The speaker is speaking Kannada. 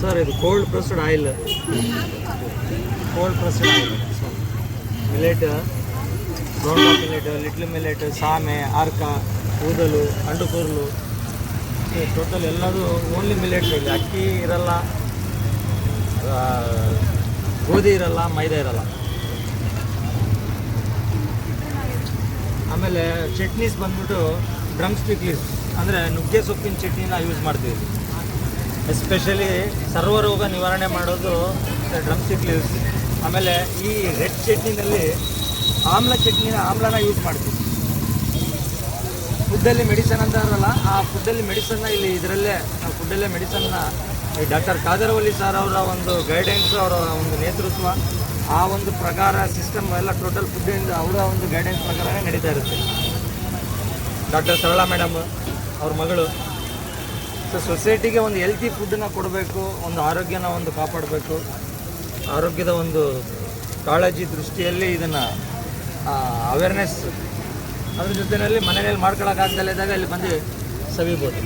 ಸರ್, ಇದು cold pressed oil cold pressed oil millet ಗೋಂಡ millet little millet ಸಾಮೆ ಆರ್ಕ ಕೂದಲು ಅಂಡುಕೂರ್ಲು ಟೋಟಲ್ ಎಲ್ಲದು ಓನ್ಲಿ ಮಿಲೆಟ್ಸ್ ಇಲ್ಲಿ ಅಕ್ಕಿ ಇರಲ್ಲ ಗೋಧಿ ಇರಲ್ಲ, ಮೈದಾ ಇರಲ್ಲ. ಆಮೇಲೆ ಚಟ್ನೀಸ್ ಬಂದ್ಬಿಟ್ಟು ಡ್ರಮ್ ಸ್ಟಿಕ್ಲೀಸ್ ಅಂದರೆ ನುಗ್ಗೆ ಸೊಪ್ಪಿನ ಚಟ್ನಿನ ಯೂಸ್ ಮಾಡ್ತೀವಿ. ಎಸ್ಪೆಷಲಿ ಸರ್ವರೋಗ ನಿವಾರಣೆ ಮಾಡೋದು ಡ್ರಮ್ ಲೀವ್ಸ್ ಆಮೇಲೆ ಈ ರೆಡ್ ಚಟ್ನಿನಲ್ಲಿ ಆಮ್ಲ ಚಟ್ನಿನ ಆಮ್ಲನ ಯೂಸ್ ಮಾಡ್ತೀವಿ. ಫುಡ್ಡಲ್ಲಿ ಮೆಡಿಸನ್ ಅಂತ ಇರಲ್ಲ, ಆ ಫುಡ್ಡಲ್ಲಿ ಮೆಡಿಸನ್ನ ಇಲ್ಲಿ ಇದರಲ್ಲೇ ಫುಡ್ಡಲ್ಲೇ ಮೆಡಿಸನ್ನ ಈ ಡಾಕ್ಟರ್ ಕಾದರವಲ್ಲಿ ಸರ್ ಅವರ ಒಂದು ಗೈಡೆನ್ಸ್ ಅವರ ಒಂದು ನೇತೃತ್ವ, ಆ ಒಂದು ಪ್ರಕಾರ ಸಿಸ್ಟಮ್ ಎಲ್ಲ ಟೋಟಲ್ ಫುಡ್ಡಿಂದ ಅವರ ಒಂದು ಗೈಡೆನ್ಸ್ ಪ್ರಕಾರನೇ ನಡೀತಾ ಇರುತ್ತೆ. ಡಾಕ್ಟರ್ ಸರಳಾ ಮೇಡಮ್ ಅವ್ರ ಮಗಳು. ಸೊ ಸೊಸೈಟಿಗೆ ಒಂದು ಹೆಲ್ತಿ ಫುಡ್ಡನ್ನ ಕೊಡಬೇಕು, ಒಂದು ಆರೋಗ್ಯನ ಒಂದು ಕಾಪಾಡಬೇಕು. ಆರೋಗ್ಯದ ಒಂದು ಕಾಳಜಿ ದೃಷ್ಟಿಯಲ್ಲಿ ಇದನ್ನು ಅವೇರ್ನೆಸ್ ಅದ್ರ ಜೊತೆಯಲ್ಲಿ ಮನೆಯಲ್ಲಿ ಮಾಡ್ಕೊಳಕ್ಕಾಗ್ದಲ್ಲೇ ಇದ್ದಾಗ ಇಲ್ಲಿ ಬಂದು ಸವಿಬೋದು.